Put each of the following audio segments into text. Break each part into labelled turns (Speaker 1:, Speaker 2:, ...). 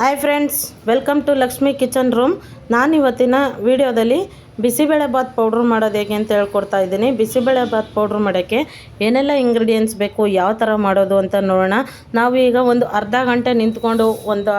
Speaker 1: Hi friends welcome to Lakshmi kitchen room ನಾನು ಇವತ್ತಿನ ವಿಡಿಯೋದಲ್ಲಿ ಬಿಸಿಬೇಳೆ ಬಾತ್ ಪೌಡ್ರ್ ಮಾಡೋದು ಹೇಗೆ ಅಂತ ಹೇಳ್ಕೊಡ್ತಾ ಇದ್ದೀನಿ. ಬಿಸಿಬೇಳೆ ಬಾತ್ ಪೌಡ್ರ್ ಮಾಡೋಕ್ಕೆ ಏನೆಲ್ಲ ಇಂಗ್ರೀಡಿಯೆಂಟ್ಸ್ ಬೇಕು, ಯಾವ ಥರ ಮಾಡೋದು ಅಂತ ನೋಡೋಣ. ನಾವು ಈಗ ಒಂದು ಅರ್ಧ ಗಂಟೆ ನಿಂತ್ಕೊಂಡು ಒಂದು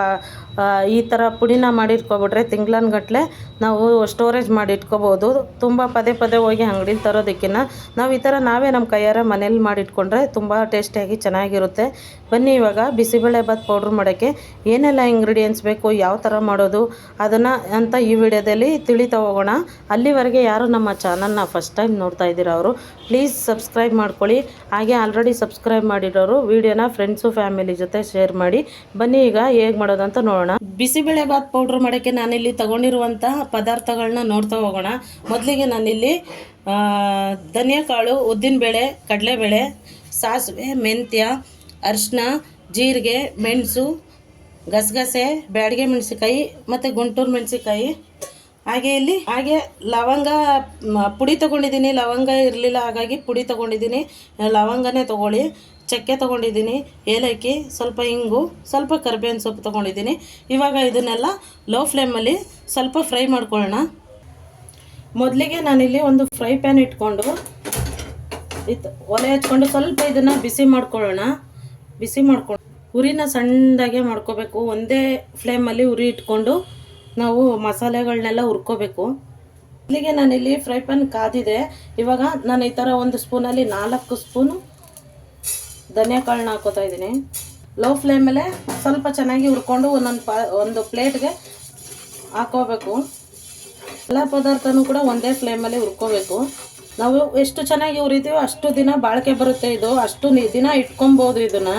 Speaker 1: ಈ ಥರ ಪುಡಿನ ಮಾಡಿಟ್ಕೊಬಿಟ್ರೆ ತಿಂಗ್ಳನ್ಗಟ್ಲೆ ನಾವು ಸ್ಟೋರೇಜ್ ಮಾಡಿ ಇಟ್ಕೋಬೋದು. ತುಂಬ ಪದೇ ಪದೇ ಹೋಗಿ ಅಂಗಡಿಲಿ ತರೋದಕ್ಕಿಂತ ನಾವು ಈ ಥರ ನಾವೇ ನಮ್ಮ ಕೈಯಾರ ಮನೇಲಿ ಮಾಡಿಟ್ಕೊಂಡ್ರೆ ತುಂಬ ಟೇಸ್ಟಿಯಾಗಿ ಚೆನ್ನಾಗಿರುತ್ತೆ. ಬನ್ನಿ ಇವಾಗ ಬಿಸಿಬೇಳೆ ಬಾತ್ ಪೌಡ್ರ್ ಮಾಡೋಕ್ಕೆ ಏನೆಲ್ಲ ಇಂಗ್ರೀಡಿಯೆಂಟ್ಸ್ ಬೇಕು, ಯಾವ ಥರ ಮಾಡೋದು ಅದನ್ನು ಅಂತ ಈ ವಿಡಿಯೋದಲ್ಲಿ ತಿಳಿತಾ ಹೋಗೋಣ. ಅಲ್ಲಿವರೆಗೆ ಯಾರು ನಮ್ಮ ಚಾನಲ್ನ ಫಸ್ಟ್ ಟೈಮ್ ನೋಡ್ತಾ ಇದ್ದೀರಾ ಅವರು ಪ್ಲೀಸ್ ಸಬ್ಸ್ಕ್ರೈಬ್ ಮಾಡ್ಕೊಳ್ಳಿ. ಹಾಗೆ ಆಲ್ರೆಡಿ ಸಬ್ಸ್ಕ್ರೈಬ್ ಮಾಡಿರೋರು, ವಿಡಿಯೋನ ಫ್ರೆಂಡ್ಸು ಫ್ಯಾಮಿಲಿ ಜೊತೆ ಶೇರ್ ಮಾಡಿ. ಬನ್ನಿ ಈಗ ಹೇಗೆ ಮಾಡೋದು ಅಂತ ನೋಡೋಣ ಬಿಸಿಬೇಳೆ ಬಾತ್ ಪೌಡ್ರ್ ಮಾಡೋಕ್ಕೆ ನಾನಿಲ್ಲಿ ತಗೊಂಡಿರುವಂಥ ಪದಾರ್ಥಗಳನ್ನ ನೋಡ್ತಾ ಹೋಗೋಣ. ಮೊದಲಿಗೆ ನಾನಿಲ್ಲಿ ಧನಿಯಾ ಕಾಳು ಉದ್ದಿನಬೇಳೆ ಕಡಲೆಬೇಳೆ, ಸಾಸಿವೆ, ಮೆಂತ್ಯ ಅರಿಶಿನ ಜೀರಿಗೆ, ಮೆಣಸು, ಗಸಗಸೆ ಬ್ಯಾಡಿಗೆ ಮೆಣಸಿಕಾಯಿ ಮತ್ತು ಗುಂಟೂರು ಮೆಣಸಿಕಾಯಿ ಹಾಗೆ ಇಲ್ಲಿ ಹಾಗೆ ಲವಂಗ ಪುಡಿ ತೊಗೊಂಡಿದ್ದೀನಿ. ಲವಂಗ ಇರಲಿಲ್ಲ, ಹಾಗಾಗಿ ಪುಡಿ ತೊಗೊಂಡಿದ್ದೀನಿ. ಲವಂಗನೇ ತೊಗೊಳ್ಳಿ. ಚಕ್ಕೆ ತೊಗೊಂಡಿದ್ದೀನಿ, ಏಲಕ್ಕಿ, ಸ್ವಲ್ಪ ಇಂಗು, ಸ್ವಲ್ಪ ಕರ್ಬೇವಿನ ಸೊಪ್ಪು ತೊಗೊಂಡಿದ್ದೀನಿ. ಇವಾಗ ಇದನ್ನೆಲ್ಲ ಲೋ ಫ್ಲೇಮಲ್ಲಿ ಸ್ವಲ್ಪ ಫ್ರೈ ಮಾಡ್ಕೊಳ್ಳೋಣ. ಮೊದಲಿಗೆ ನಾನಿಲ್ಲಿ ಒಂದು ಫ್ರೈ ಪ್ಯಾನ್ ಇಟ್ಕೊಂಡು ಇತ್ತು ಒಲೆ ಹಚ್ಕೊಂಡು ಸ್ವಲ್ಪ ಇದನ್ನು ಬಿಸಿ ಮಾಡ್ಕೊಳ್ಳೋಣ. ಬಿಸಿ ಮಾಡ್ಕೊಂಡು ಉರಿನ ಸಣ್ಣದಾಗೆ ಮಾಡ್ಕೋಬೇಕು. ಒಂದೇ ಫ್ಲೇಮಲ್ಲಿ ಉರಿ ಇಟ್ಕೊಂಡು ನಾವು ಮಸಾಲೆಗಳನ್ನೆಲ್ಲ ಹುರ್ಕೋಬೇಕು. ಇಲ್ಲಿಗೆ ನಾನಿಲ್ಲಿ ಫ್ರೈ ಪ್ಯಾನ್ ಕಾದಿದೆ. ಇವಾಗ ನಾನು ಈ ಥರ ಒಂದು ಸ್ಪೂನಲ್ಲಿ ನಾಲ್ಕು ಸ್ಪೂನು ಧನಿಯಾ ಕಾಳನ್ನ ಹಾಕೋತಾ ಇದ್ದೀನಿ. ಲೋ ಫ್ಲೇಮಲ್ಲೇ ಸ್ವಲ್ಪ ಚೆನ್ನಾಗಿ ಹುರ್ಕೊಂಡು ಒಂದೊಂದು ಪಾ, ಒಂದು ಪ್ಲೇಟ್ಗೆ ಹಾಕೋಬೇಕು. ಎಲ್ಲ ಪದಾರ್ಥನೂ ಕೂಡ ಒಂದೇ ಫ್ಲೇಮಲ್ಲಿ ಹುರ್ಕೋಬೇಕು. ನಾವು ಎಷ್ಟು ಚೆನ್ನಾಗಿ ಹುರಿತೀವೋ ಅಷ್ಟು ದಿನ ಬಾಳಿಕೆ ಬರುತ್ತೆ ಇದು. ಅಷ್ಟು ದಿನ ಇಟ್ಕೊಬೋದು ಇದನ್ನ.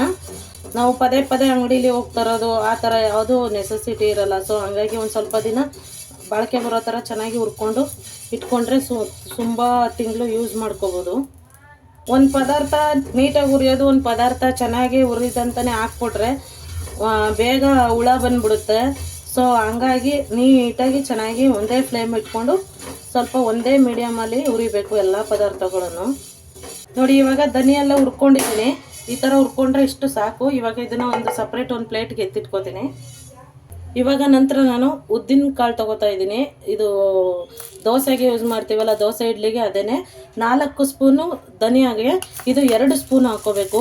Speaker 1: ನಾವು ಪದೇ ಪದೇ ಅಂಗಡಿಲಿ ಹೋಗ್ತಾರೋದು ತರೋದು, ಆ ಥರ ಯಾವುದೂ ನೆಸೆಸಿಟಿ ಇರಲ್ಲ. ಸೊ ಹಂಗಾಗಿ ಒಂದು ಸ್ವಲ್ಪ ದಿನ ಬಾಳಿಕೆ ಬರೋ ಥರ ಚೆನ್ನಾಗಿ ಹುರ್ಕೊಂಡು ಇಟ್ಕೊಂಡ್ರೆ ಸು, ತುಂಬ ತಿಂಗಳು ಯೂಸ್ ಮಾಡ್ಕೋಬೋದು. ಒಂದು ಪದಾರ್ಥ ನೀಟಾಗಿ ಹುರಿಯೋದು, ಒಂದು ಪದಾರ್ಥ ಚೆನ್ನಾಗಿ ಹುರಿದಂತಲೇ ಹಾಕ್ಬಿಟ್ರೆ ಬೇಗ ಹುಳ ಬಂದುಬಿಡುತ್ತೆ. ಸೊ ಹಂಗಾಗಿ ನೀಟಾಗಿ ಚೆನ್ನಾಗಿ ಒಂದೇ ಫ್ಲೇಮ್ ಇಟ್ಕೊಂಡು ಸ್ವಲ್ಪ ಒಂದೇ ಮೀಡಿಯಮಲ್ಲಿ ಹುರಿಬೇಕು ಎಲ್ಲ ಪದಾರ್ಥಗಳನ್ನು. ನೋಡಿ, ಇವಾಗ ಧನಿಯೆಲ್ಲ ಹುರ್ಕೊಂಡಿದ್ದೀನಿ. ಈ ಥರ ಹುರ್ಕೊಂಡ್ರೆ ಇಷ್ಟು ಸಾಕು. ಇವಾಗ ಇದನ್ನು ಒಂದು ಸಪ್ರೇಟ್ ಒಂದು ಪ್ಲೇಟ್ಗೆ ಎತ್ತಿಟ್ಕೋತೀನಿ. ಇವಾಗ ನಂತರ ನಾನು ಉದ್ದಿನ ಕಾಳು ತೊಗೋತಾ ಇದ್ದೀನಿ ಇದು ದೋಸೆಗೆ ಯೂಸ್ ಮಾಡ್ತೀವಲ್ಲ, ದೋಸೆ ಇಡ್ಲಿಗೆ ಅದೇ ನಾಲ್ಕು ಸ್ಪೂನು ಧನಿಯಾಗೆ, ಇದು ಎರಡು ಸ್ಪೂನ್ ಹಾಕೋಬೇಕು.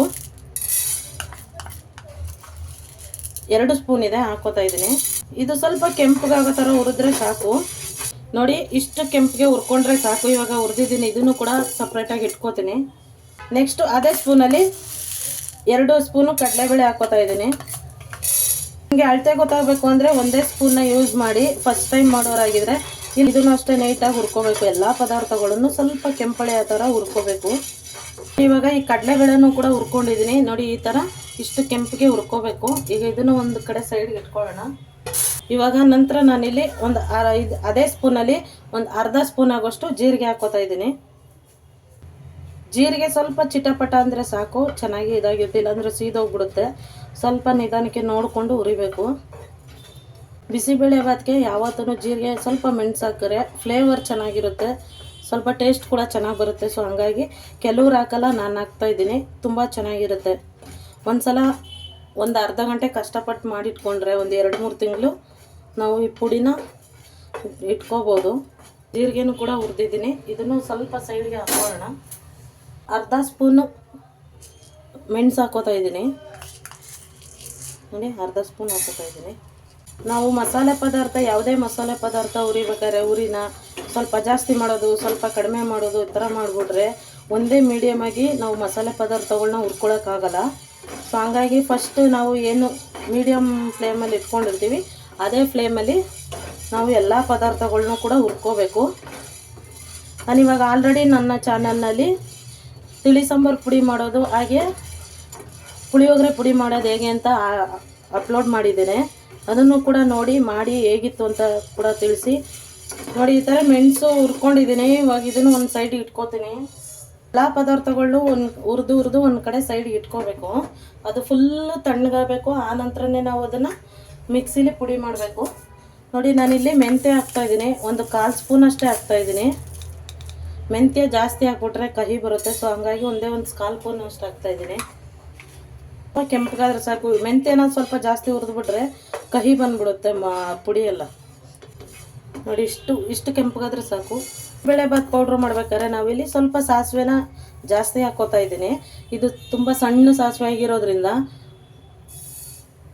Speaker 1: ಎರಡು ಸ್ಪೂನ್ ಇದೆ, ಹಾಕೋತಾ ಇದ್ದೀನಿ ಇದು ಸ್ವಲ್ಪ ಕೆಂಪಗಾಗೋ ಥರ ಹುರಿದ್ರೆ ಸಾಕು. ನೋಡಿ, ಇಷ್ಟು ಕೆಂಪಿಗೆ ಹುರ್ಕೊಂಡ್ರೆ ಸಾಕು. ಇವಾಗ ಹುರಿದಿದ್ದೀನಿ. ಇದನ್ನು ಕೂಡ ಸಪ್ರೇಟಾಗಿ ಇಟ್ಕೋತೀನಿ. ನೆಕ್ಸ್ಟು ಅದೇ ಸ್ಪೂನಲ್ಲಿ ಎರಡು ಸ್ಪೂನು ಕಡಲೆಬೇಳೆ ಹಾಕೋತಾ ಇದ್ದೀನಿ. ನಿಮಗೆ ಅಳತೆ ಗೊತ್ತಾಗಬೇಕು ಅಂದರೆ ಒಂದೇ ಸ್ಪೂನ್ನ ಯೂಸ್ ಮಾಡಿ ಫಸ್ಟ್ ಟೈಮ್ ಮಾಡೋರಾಗಿದ್ರೆ ಇದನ್ನು ಅಷ್ಟೇ ನೈಟಾಗಿ ಹುರ್ಕೋಬೇಕು. ಎಲ್ಲ ಪದಾರ್ಥಗಳನ್ನು ಸ್ವಲ್ಪ ಕೆಂಪಳೆ ಆ ಥರ ಹುರ್ಕೋಬೇಕು. ಇವಾಗ ಈ ಕಡಲೆಬೇಳೆನೂ ಕೂಡ ಹುರ್ಕೊಂಡಿದ್ದೀನಿ. ನೋಡಿ, ಈ ಥರ ಇಷ್ಟು ಕೆಂಪಿಗೆ ಹುರ್ಕೋಬೇಕು. ಈಗ ಇದನ್ನು ಒಂದು ಕಡೆ ಸೈಡ್ಗೆ ಇಟ್ಕೊಳ್ಳೋಣ. ಇವಾಗ ನಂತರ ನಾನಿಲ್ಲಿ ಒಂದು ಅರ ಇದು ಅದೇ ಸ್ಪೂನಲ್ಲಿ ಒಂದು ಅರ್ಧ ಸ್ಪೂನ್ ಆಗೋಷ್ಟು ಜೀರಿಗೆ ಹಾಕೋತಾ ಇದ್ದೀನಿ. ಜೀರಿಗೆ ಸ್ವಲ್ಪ ಚಿಟಪಟ ಅಂದರೆ ಸಾಕು, ಚೆನ್ನಾಗಿ ಇದಾಗಿರುತ್ತೆ ಇಲ್ಲಾಂದರೆ ಸೀದೋಗ್ಬಿಡುತ್ತೆ. ಸ್ವಲ್ಪ ನಿಧಾನಕ್ಕೆ ನೋಡಿಕೊಂಡು ಹುರಿಬೇಕು. ಬಿಸಿಬೇಳೆ ಭಾತ್ಗೆ ಯಾವತ್ತೂ ಜೀರಿಗೆ ಸ್ವಲ್ಪ ಮೆಣಸು ಹಾಕಿದ್ರೆ ಫ್ಲೇವರ್ ಚೆನ್ನಾಗಿರುತ್ತೆ. ಸ್ವಲ್ಪ ಟೇಸ್ಟ್ ಕೂಡ ಚೆನ್ನಾಗಿ ಬರುತ್ತೆ. ಸೊ ಹಂಗಾಗಿ ಕೆಲವ್ರು ಹಾಕಲ್ಲ, ನಾನು ಹಾಕ್ತಾ ಇದ್ದೀನಿ. ತುಂಬ ಚೆನ್ನಾಗಿರುತ್ತೆ. ಒಂದು ಸಲ ಒಂದು ಅರ್ಧ ಗಂಟೆ ಕಷ್ಟಪಟ್ಟು ಮಾಡಿಟ್ಕೊಂಡ್ರೆ ಒಂದು ಎರಡು ಮೂರು ತಿಂಗಳು ನಾವು ಈ ಪುಡಿನ ಇಟ್ಕೋಬೋದು. ಜೀರಿಗೆನೂ ಕೂಡ ಹುರಿದಿದ್ದೀನಿ. ಇದನ್ನು ಸ್ವಲ್ಪ ಸೈಡ್ಗೆ ಹಾಕೊಳ್ಳೋಣ ಅರ್ಧ ಸ್ಪೂನು ಮೆಣಸು ಹಾಕೋತಾ ಇದ್ದೀನಿ. ನೋಡಿ, ಅರ್ಧ ಸ್ಪೂನ್ ಹಾಕೋತಾ ಇದ್ದೀನಿ. ನಾವು ಮಸಾಲೆ ಪದಾರ್ಥ, ಯಾವುದೇ ಮಸಾಲೆ ಪದಾರ್ಥ ಉರಿಬೇಕಾದ್ರೆ ಉರಿನ ಸ್ವಲ್ಪ ಜಾಸ್ತಿ ಮಾಡೋದು, ಸ್ವಲ್ಪ ಕಡಿಮೆ ಮಾಡೋದು ಈ ಥರ ಮಾಡಿಬಿಟ್ರೆ ಒಂದೇ ಮೀಡಿಯಮ್ ಆಗಿ ನಾವು ಮಸಾಲೆ ಪದಾರ್ಥಗಳನ್ನ ಹುರ್ಕೊಳೋಕ್ಕಾಗಲ್ಲ. ಸೊ ಹಂಗಾಗಿ ಫಸ್ಟ್ ನಾವು ಏನು ಮೀಡಿಯಮ್ ಫ್ಲೇಮಲ್ಲಿ ಇಟ್ಕೊಂಡಿರ್ತೀವಿ, ಅದೇ ಫ್ಲೇಮಲ್ಲಿ ನಾವು ಎಲ್ಲ ಪದಾರ್ಥಗಳನ್ನೂ ಕೂಡ ಹುರ್ಕೋಬೇಕು. ನಾನಿವಾಗ ಆಲ್ರೆಡಿ ನನ್ನ ಚಾನಲ್ನಲ್ಲಿ ತಿಳಿ ಸಾಂಬಾರು ಪುಡಿ ಮಾಡೋದು, ಹಾಗೆ ಪುಳಿಯೋಗರೆ ಪುಡಿ ಮಾಡೋದು ಹೇಗೆ ಅಂತ ಅಪ್ಲೋಡ್ ಮಾಡಿದ್ದೇನೆ. ಅದನ್ನು ಕೂಡ ನೋಡಿ, ಮಾಡಿ ಹೇಗಿತ್ತು ಅಂತ ಕೂಡ ತಿಳಿಸಿ. ನೋಡಿ, ಈ ಥರ ಮೆಣಸು ಹುರ್ಕೊಂಡಿದ್ದೀನಿ. ಇವಾಗ ಇದನ್ನು ಒಂದು ಸೈಡಿಗೆ ಇಟ್ಕೋತೀನಿ. ಎಲ್ಲ ಪದಾರ್ಥಗಳು ಒಂದು, ಹುರಿದು ಹುರಿದು ಒಂದು ಕಡೆ ಸೈಡ್ ಇಟ್ಕೋಬೇಕು. ಅದು ಫುಲ್ಲು ತಣ್ಣಗಾಗಬೇಕು. ಆ ನಂತರನೇ ನಾವು ಅದನ್ನು ಮಿಕ್ಸಿಲಿ ಪುಡಿ ಮಾಡಬೇಕು. ನೋಡಿ, ನಾನಿಲ್ಲಿ ಮೆಂತ್ಯ ಹಾಕ್ತಾಯಿದ್ದೀನಿ ಒಂದು ಕಾಲು ಸ್ಪೂನ್ ಅಷ್ಟೇ ಹಾಕ್ತಾಯಿದ್ದೀನಿ ಮೆಂತ್ಯ ಜಾಸ್ತಿ ಹಾಕ್ಬಿಟ್ರೆ ಕಹಿ ಬರುತ್ತೆ. ಸೊ ಹಂಗಾಗಿ ಒಂದೇ ಒಂದು ಸ್ಕಾಲ್ಪೂನ್ ಅಷ್ಟು ಹಾಕ್ತಾಯಿದ್ದೀನಿ ಸ್ವಲ್ಪ ಕೆಂಪಗಾದ್ರೆ ಸಾಕು. ಮೆಂತ್ಯನ ಸ್ವಲ್ಪ ಜಾಸ್ತಿ ಹುರಿದ್ಬಿಟ್ರೆ ಕಹಿ ಬಂದ್ಬಿಡುತ್ತೆ ಮಾ, ಪುಡಿ ಎಲ್ಲ. ನೋಡಿ, ಇಷ್ಟು ಇಷ್ಟು ಕೆಂಪಗಾದ್ರೆ ಸಾಕು. ಬೇಳೆಭಾತ್ ಪೌಡ್ರ್ ಮಾಡ್ಬೇಕಾದ್ರೆ ನಾವಿಲ್ಲಿ ಸ್ವಲ್ಪ ಸಾಸಿವೆನ ಜಾಸ್ತಿ ಹಾಕೋತಾ ಇದ್ದೀನಿ. ಇದು ತುಂಬ ಸಣ್ಣ ಸಾಸಿವೆ ಆಗಿರೋದ್ರಿಂದ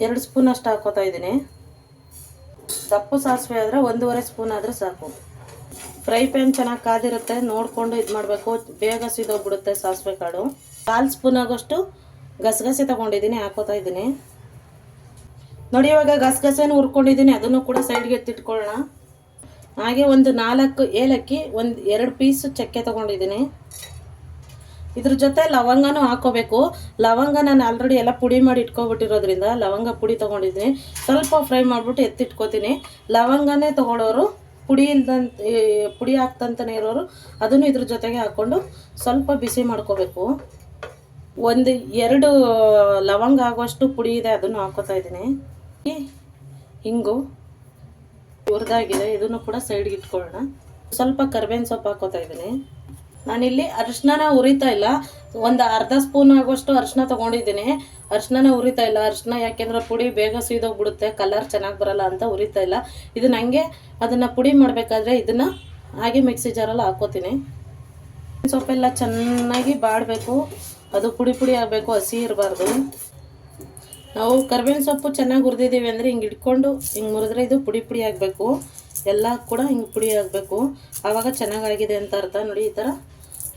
Speaker 1: ಎರಡು ಸ್ಪೂನ್ ಅಷ್ಟು ಹಾಕೋತಾ ಇದ್ದೀನಿ. ದಪ್ಪು ಸಾಸಿವೆ ಆದರೆ ಒಂದೂವರೆ ಸ್ಪೂನ್ ಆದರೆ ಸಾಕು. ಫ್ರೈ ಪ್ಯಾನ್ ಚೆನ್ನಾಗಿ ಕಾದಿರುತ್ತೆ, ನೋಡಿಕೊಂಡು ಇದು ಮಾಡಬೇಕು. ಬೇಗ ಸಿದೋಗ್ಬಿಡುತ್ತೆ ಸಾಸಿವೆ ಕಾಳು. ಕಾಲು ಸ್ಪೂನ್ ಆಗೋಷ್ಟು ಗಸಗಸೆ ತಗೊಂಡಿದ್ದೀನಿ, ಹಾಕೋತಾ ಇದ್ದೀನಿ. ನೋಡಿ, ಇವಾಗ ಗಸಗಸೆನ ಹುರ್ಕೊಂಡಿದ್ದೀನಿ, ಅದನ್ನು ಕೂಡ ಸೈಡ್ಗೆ ಎತ್ತಿಟ್ಕೊಳ್ಳೋಣ. ಹಾಗೆ ಒಂದು ನಾಲ್ಕು ಏಲಕ್ಕಿ, ಒಂದು ಎರಡು ಪೀಸು ಚಕ್ಕೆ ತೊಗೊಂಡಿದ್ದೀನಿ. ಇದ್ರ ಜೊತೆ ಲವಂಗನೂ ಹಾಕೋಬೇಕು. ಲವಂಗ ನಾನು ಆಲ್ರೆಡಿ ಎಲ್ಲ ಪುಡಿ ಮಾಡಿ ಇಟ್ಕೊಬಿಟ್ಟಿರೋದ್ರಿಂದ ಲವಂಗ ಪುಡಿ ತೊಗೊಂಡಿದ್ದೀನಿ. ಸ್ವಲ್ಪ ಫ್ರೈ ಮಾಡಿಬಿಟ್ಟು ಎತ್ತಿಟ್ಕೋತೀನಿ. ಲವಂಗನೇ ತೊಗೊಳೋರು ಪುಡಿ ಇಲ್ದಂತ ಪುಡಿ ಹಾಕ್ತಂತಲೇ ಇರೋರು ಅದನ್ನು ಇದ್ರ ಜೊತೆಗೆ ಹಾಕ್ಕೊಂಡು ಸ್ವಲ್ಪ ಬಿಸಿ ಮಾಡ್ಕೋಬೇಕು. ಒಂದು ಎರಡು ಲವಂಗ ಆಗುವಷ್ಟು ಪುಡಿ ಇದೆ, ಅದನ್ನು ಹಾಕೋತಾ ಇದ್ದೀನಿ. ಹಿಂಗು ಹುರಿದಾಗಿದೆ, ಇದನ್ನು ಕೂಡ ಸೈಡ್ಗೆ ಇಟ್ಕೊಳ್ಳೋಣ. ಸ್ವಲ್ಪ ಕರ್ಬೇವಿನ ಸೊಪ್ಪು ಹಾಕೋತಾ ಇದ್ದೀನಿ. ನಾನಿಲ್ಲಿ ಅರಿಶಿನ ಉರಿತಾ ಇಲ್ಲ. ಒಂದು ಅರ್ಧ ಸ್ಪೂನ್ ಆಗುವಷ್ಟು ಅರಿಶಿನ ತೊಗೊಂಡಿದ್ದೀನಿ. ಅರಿಶಿನ ಉರಿತಾ ಇಲ್ಲ. ಅರಿಶಿನ ಯಾಕೆಂದ್ರೆ ಪುಡಿ ಬೇಗ ಸೀದೋಗ್ಬಿಡುತ್ತೆ. ಕಲರ್ ಚೆನ್ನಾಗಿ ಬರಲ್ಲ ಅಂತ ಉರಿತಾ ಇಲ್ಲ. ಇದನ್ನ ನನಗೆ ಅದನ್ನು ಪುಡಿ ಮಾಡಬೇಕಾದ್ರೆ ಇದನ್ನು ಹಾಗೆ ಮಿಕ್ಸಿ ಜಾರಲ್ಲಿ ಹಾಕೋತೀನಿ. ಸೊಪ್ಪೆಲ್ಲ ಚೆನ್ನಾಗಿ ಬಾಡಬೇಕು. ಅದು ಪುಡಿ ಪುಡಿ ಆಗಬೇಕು, ಹಸಿ ಇರಬಾರ್ದು. ನಾವು ಕರ್ಬೇವಿನ ಸೊಪ್ಪು ಚೆನ್ನಾಗಿ ಹುರಿದಿದ್ದೀವಿ ಅಂದರೆ ಹಿಂಗೆ ಇಟ್ಕೊಂಡು ಹಿಂಗೆ ಮುರಿದ್ರೆ ಇದು ಪುಡಿ ಪುಡಿ ಆಗಬೇಕು. ಎಲ್ಲ ಕೂಡ ಹಿಂಗೆ ಪುಡಿ ಆಗಬೇಕು. ಆವಾಗ ಚೆನ್ನಾಗಾಗಿದೆ ಅಂತ ಅರ್ಥ. ನೋಡಿ, ಈ ಥರ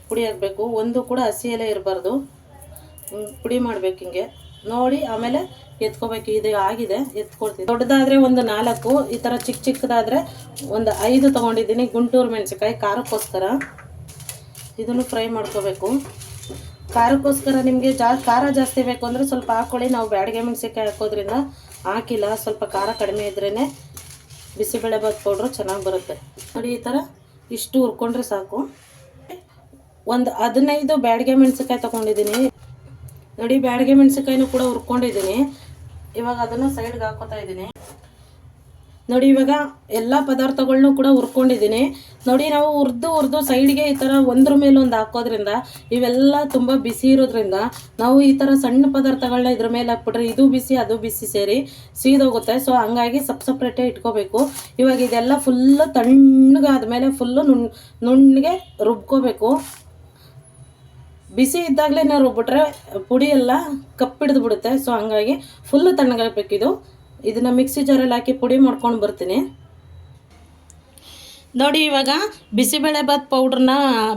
Speaker 1: ಪುಡಿ ಹಾಕಬೇಕು. ಒಂದು ಕೂಡ ಹಸಿ ಎಲೆ ಇರಬಾರ್ದು. ಪುಡಿ ಮಾಡಬೇಕು ಹಿಂಗೆ. ನೋಡಿ, ಆಮೇಲೆ ಎತ್ಕೋಬೇಕು. ಇದು ಆಗಿದೆ, ಎತ್ಕೊಳ್ತೀನಿ. ದೊಡ್ಡದಾದರೆ ಒಂದು ನಾಲ್ಕು, ಈ ಥರ ಚಿಕ್ಕ ಚಿಕ್ಕದಾದರೆ ಒಂದು ಐದು ತೊಗೊಂಡಿದ್ದೀನಿ. ಗುಂಟೂರು ಮೆಣಸಿನ್ಕಾಯಿ ಖಾರಕ್ಕೋಸ್ಕರ ಇದನ್ನು ಫ್ರೈ ಮಾಡ್ಕೋಬೇಕು. ಖಾರಕ್ಕೋಸ್ಕರ ನಿಮಗೆ ಜಾ, ಖಾರ ಜಾಸ್ತಿ ಬೇಕು ಅಂದರೆ ಸ್ವಲ್ಪ ಹಾಕ್ಕೊಳ್ಳಿ ನಾವು ಬ್ಯಾಡಿಗೆ ಮೆಣಸಿನ್ಕಾಯಿ ಹಾಕೋದ್ರಿಂದ ಹಾಕಿಲ್ಲ. ಸ್ವಲ್ಪ ಖಾರ ಕಡಿಮೆ ಇದ್ರೇ ಬಿಸಿಬೇಳೆಬಾತ್ ಪೌಡ್ರು ಚೆನ್ನಾಗಿ ಬರುತ್ತೆ. ನೋಡಿ, ಈ ಥರ ಇಷ್ಟು ಹುರ್ಕೊಂಡ್ರೆ ಸಾಕು. ಒಂದು ಹದಿನೈದು ಬ್ಯಾಡಿಗೆ ಮೆಣಸಿನ್ಕಾಯಿ ತೊಗೊಂಡಿದ್ದೀನಿ. ನೋಡಿ, ಬ್ಯಾಡಿಗೆ ಮೆಣಸಿನ್ಕಾಯಿನೂ ಕೂಡ ಹುರ್ಕೊಂಡಿದ್ದೀನಿ. ಇವಾಗ ಅದನ್ನು ಸೈಡ್ಗೆ ಹಾಕೋತಾ ಇದ್ದೀನಿ. ನೋಡಿ, ಇವಾಗ ಎಲ್ಲ ಪದಾರ್ಥಗಳನ್ನೂ ಕೂಡ ಹುರ್ಕೊಂಡಿದ್ದೀನಿ. ನೋಡಿ, ನಾವು ಹುರಿದು ಹುರಿದು ಸೈಡ್ಗೆ ಈ ಥರ ಒಂದ್ರ ಮೇಲೆ ಒಂದು ಹಾಕೋದ್ರಿಂದ ಇವೆಲ್ಲ ತುಂಬ ಬಿಸಿ ಇರೋದ್ರಿಂದ ನಾವು ಈ ಥರ ಸಣ್ಣ ಪದಾರ್ಥಗಳನ್ನ ಇದ್ರ ಮೇಲೆ ಹಾಕ್ಬಿಟ್ರೆ ಇದು ಬಿಸಿ, ಅದು ಬಿಸಿ ಸೇರಿ ಸೀದೋಗುತ್ತೆ. ಸೊ ಹಂಗಾಗಿ ಸಪ್ ಸಪ್ರೇಟೇ ಇಟ್ಕೋಬೇಕು. ಇವಾಗ ಇದೆಲ್ಲ ಫುಲ್ಲು ತಣ್ಣಗಾದ ಮೇಲೆ ಫುಲ್ಲು ನುಣ್ ನುಣ್ಣಗೆ ರುಬ್ಕೋಬೇಕು. ಬಿಸಿ ಇದ್ದಾಗಲೇ ನಾವು ರುಬ್ಬಿಟ್ರೆ ಪುಡಿ ಎಲ್ಲ ಕಪ್ಪಿಡ್ದು ಬಿಡುತ್ತೆ. ಸೊ ಹಂಗಾಗಿ ಫುಲ್ಲು ತಣ್ಣಗಾಗಬೇಕಿದು ಇದನ್ನು ಮಿಕ್ಸಿ ಜಾರಲ್ಲಿ ಹಾಕಿ ಪುಡಿ ಮಾಡ್ಕೊಂಡು ಬರ್ತೀನಿ. ನೋಡಿ, ಇವಾಗ ಬಿಸಿಬೇಳೆಭಾತ್ ಪೌಡ್ರನ್ನ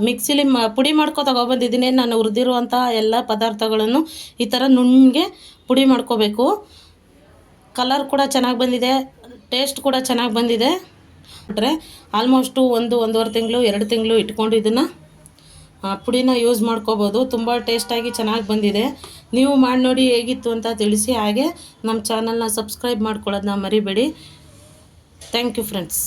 Speaker 1: ಮಿಕ್ಸಿಲಿ ಮ, ಪುಡಿ ಮಾಡ್ಕೊ ತಗೊಬಂದಿದ್ದೀನಿ. ನಾನು ಹುರಿದಿರುವಂಥ ಎಲ್ಲ ಪದಾರ್ಥಗಳನ್ನು ಈ ಥರ ನುಣ್ಣಗೆ ಪುಡಿ ಮಾಡ್ಕೋಬೇಕು. ಕಲರ್ ಕೂಡ ಚೆನ್ನಾಗಿ ಬಂದಿದೆ. ಟೇಸ್ಟ್ ಕೂಡ ಚೆನ್ನಾಗಿ ಬಂದಿದೆ. ಬಿಟ್ರೆ ಆಲ್ಮೋಸ್ಟು ಒಂದು, ಒಂದೂವರೆ ತಿಂಗಳು, ಎರಡು ತಿಂಗಳು ಇಟ್ಕೊಂಡು ಇದನ್ನು ಪುಡಿನ ಯೂಸ್ ಮಾಡ್ಕೋಬೋದು. ತುಂಬ ಟೇಸ್ಟಾಗಿ ಚೆನ್ನಾಗಿ ಬಂದಿದೆ. ನೀವು ಮಾಡಿ ನೋಡಿ ಹೇಗಿತ್ತು ಅಂತ ತಿಳಿಸಿ. ಹಾಗೆ ನಮ್ಮ ಚಾನಲ್ನ ಸಬ್ಸ್ಕ್ರೈಬ್ ಮಾಡ್ಕೊಳ್ಳೋದನ್ನ ಮರಿಬೇಡಿ. Thank you friends